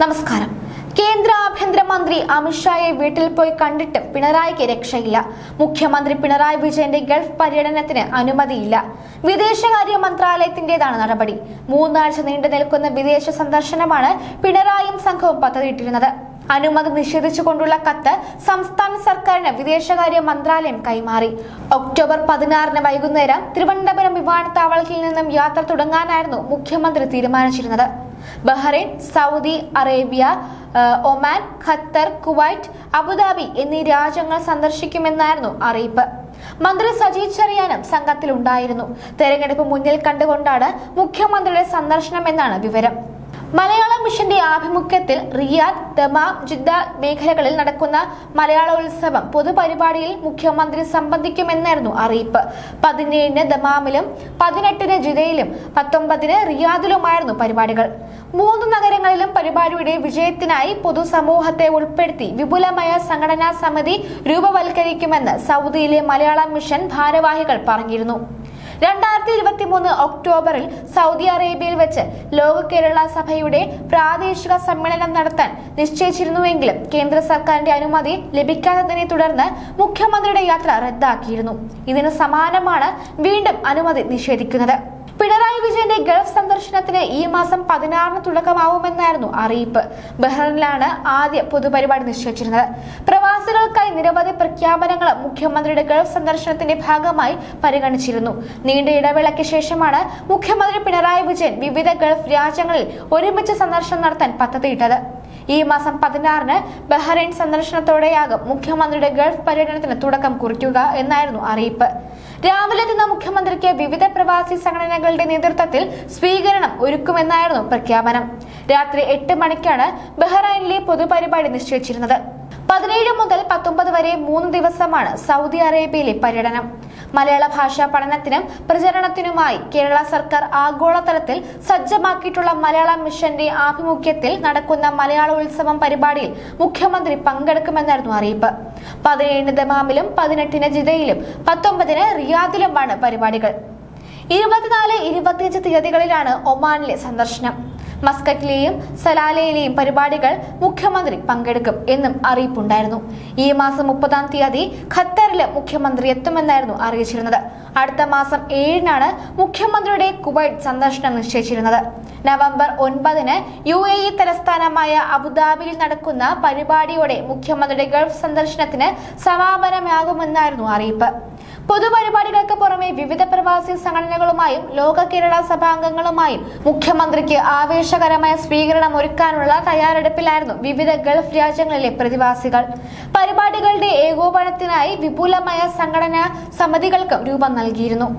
നമസ്കാരം. കേന്ദ്ര ആഭ്യന്തരമന്ത്രി അമിത്ഷായെ വീട്ടിൽ പോയി കണ്ടിട്ട് പിണറായിക്ക് രക്ഷയില്ല. മുഖ്യമന്ത്രി പിണറായി വിജയന്റെ ഗൾഫ് പര്യടനത്തിന് അനുമതിയില്ല. വിദേശകാര്യ മന്ത്രാലയത്തിന്റേതാണ് നടപടി. മൂന്നാഴ്ച നീണ്ടു നിൽക്കുന്ന വിദേശ സന്ദർശനമാണ് പിണറായിയും സംഘവും പദ്ധതിയിട്ടിരുന്നത്. അനുമതി നിഷേധിച്ചുകൊണ്ടുള്ള കത്ത് സംസ്ഥാന സർക്കാരിന് വിദേശകാര്യ മന്ത്രാലയം കൈമാറി. ഒക്ടോബർ പതിനാറിന് വൈകുന്നേരം തിരുവനന്തപുരം വിമാനത്താവളത്തിൽ നിന്നും യാത്ര തുടങ്ങാനായിരുന്നു മുഖ്യമന്ത്രി തീരുമാനിച്ചിരുന്നത്. Bahrain Saudi Arabia Oman Qatar Kuwait Abu Dhabi എന്നീ രാജ്യങ്ങൾ സന്ദർശിക്കുമെന്നായിരുന്നു അറിയിപ്പ്. മന്ത്രി സജി ചെറിയാനും സംഘത്തിലുണ്ടായിരുന്നു. തെരഞ്ഞെടുപ്പ് മുന്നിൽ കണ്ടുകൊണ്ടാണ് മുഖ്യമന്ത്രിയുടെ സന്ദർശനം എന്നാണ് വിവരം. മലയാളം മിഷന്റെ ആഭിമുഖ്യത്തിൽ റിയാദ് ദമാം ജിദ്ദ മേഖലകളിൽ നടക്കുന്ന മലയാളോത്സവം പൊതുപരിപാടിയിൽ മുഖ്യമന്ത്രി സംബന്ധിക്കുമെന്നായിരുന്നു അറിയിപ്പ്. പതിനേഴിന് ദമാമിലും പതിനെട്ടിന് ജിദ്ദയിലും പത്തൊമ്പതിന് റിയാദിലുമായിരുന്നു പരിപാടികൾ. മൂന്ന് നഗരങ്ങളിലും പരിപാടിയുടെ വിജയത്തിനായി പൊതുസമൂഹത്തെ ഉൾപ്പെടുത്തി വിപുലമായ സംഘടനാ സമിതി രൂപവൽക്കരിക്കുമെന്ന് സൗദിയിലെ മലയാളം മിഷൻ ഭാരവാഹികൾ പറഞ്ഞിരുന്നു. രണ്ടായിരത്തി ഇരുപത്തി മൂന്ന് ഒക്ടോബറിൽ സൗദി അറേബ്യയിൽ വെച്ച് ലോക കേരള സഭയുടെ പ്രാദേശിക സമ്മേളനം നടത്താൻ നിശ്ചയിച്ചിരുന്നുവെങ്കിലും കേന്ദ്ര സർക്കാരിന്റെ അനുമതി ലഭിക്കാത്തതിനെ തുടർന്ന് മുഖ്യമന്ത്രിയുടെ യാത്ര റദ്ദാക്കിയിരുന്നു. ഇതിന് സമാനമാണ് വീണ്ടും അനുമതി നിഷേധിക്കുന്നത്. പിണറായി വിജയന്റെ ഗൾഫ് സന്ദർശനത്തിന് ഈ മാസം പതിനാറിന് തുടക്കമാവുമെന്നായിരുന്നു അറിയിപ്പ്. ബഹ്റൈനിലാണ് ആദ്യ പൊതുപരിപാടി നിശ്ചയിച്ചിരുന്നത്. പ്രവാസികൾക്കായി നിരവധി പ്രഖ്യാപനങ്ങൾ മുഖ്യമന്ത്രിയുടെ ഗൾഫ് സന്ദർശനത്തിന്റെ ഭാഗമായി പരിഗണിച്ചിരുന്നു. നീണ്ട ഇടവേളയ്ക്ക് ശേഷമാണ് മുഖ്യമന്ത്രി പിണറായി വിജയൻ വിവിധ ഗൾഫ് രാജ്യങ്ങളിൽ ഒരുമിച്ച് സന്ദർശനം നടത്താൻ പദ്ധതിയിട്ടത്. ഈ മാസം പതിനാറിന് ബഹ്റൈൻ സന്ദർശനത്തോടെയാകും മുഖ്യമന്ത്രിയുടെ ഗൾഫ് പര്യടനത്തിന് തുടക്കം കുറിക്കുക എന്നായിരുന്നു അറിയിപ്പ്. രാവിലെ എത്തുന്ന മുഖ്യമന്ത്രിക്ക് വിവിധ പ്രവാസി സംഘടനകളുടെ നേതൃത്വത്തിൽ സ്വീകരണം ഒരുക്കുമെന്നായിരുന്നു പ്രഖ്യാപനം. രാത്രി എട്ട് മണിക്കാണ് ബഹ്റൈനിലെ പൊതുപരിപാടി നിശ്ചയിച്ചിരുന്നത്. പതിനേഴ് മുതൽ പത്തൊമ്പത് വരെ മൂന്ന് ദിവസമാണ് സൗദി അറേബ്യയിലെ പര്യടനം. മലയാള ഭാഷാ പഠനത്തിനും പ്രചരണത്തിനുമായി കേരള സർക്കാർ ആഗോളതലത്തിൽ സജ്ജമാക്കിയിട്ടുള്ള മലയാള മിഷന്റെ ആഭിമുഖ്യത്തിൽ നടക്കുന്ന മലയാളോത്സവം പരിപാടിയിൽ മുഖ്യമന്ത്രി പങ്കെടുക്കുമെന്നായിരുന്നു അറിയിപ്പ്. പതിനേഴിന് ദമാമിലും പതിനെട്ടിന് ജിദയിലും പത്തൊമ്പതിന് റിയാദിലുമാണ് പരിപാടികൾ. ഇരുപത്തിനാല് ഇരുപത്തിയഞ്ച് തീയതികളിലാണ് ഒമാനിലെ സന്ദർശനം. മസ്കറ്റിലെയും സലാലയിലെയും പരിപാടികൾ മുഖ്യമന്ത്രി പങ്കെടുക്കും എന്നും അറിയിപ്പുണ്ടായിരുന്നു. ഈ മാസം മുപ്പതാം തീയതി ഖത്തറിലെ മുഖ്യമന്ത്രി എത്തുമെന്നായിരുന്നു അറിയിച്ചിരുന്നത്. അടുത്ത മാസം ഏഴിനാണ് മുഖ്യമന്ത്രിയുടെ കുവൈറ്റ് സന്ദർശനം നിശ്ചയിച്ചിരുന്നത്. നവംബർ ഒൻപതിന് യു എ ഇ തലസ്ഥാനമായ അബുദാബിയിൽ നടക്കുന്ന പരിപാടിയോടെ മുഖ്യമന്ത്രിയുടെ ഗൾഫ് സന്ദർശനത്തിന് സമാപനമാകുമെന്നായിരുന്നു അറിയിപ്പ്. പൊതുപരിപാടികൾക്ക് പുറമെ വിവിധ പ്രവാസി സംഘടനകളുമായും ലോക കേരള സഭാംഗങ്ങളുമായും മുഖ്യമന്ത്രിക്ക് ആവേശകരമായ സ്വീകരണം ഒരുക്കാനുള്ള തയ്യാറെടുപ്പിലായിരുന്നു വിവിധ ഗൾഫ് രാജ്യങ്ങളിലെ പ്രതിവാസികൾ. പരിപാടികളുടെ ഏകോപനത്തിനായി വിപുലമായ സംഘടനാ സമിതികൾക്കും രൂപം നൽകിയിരുന്നു.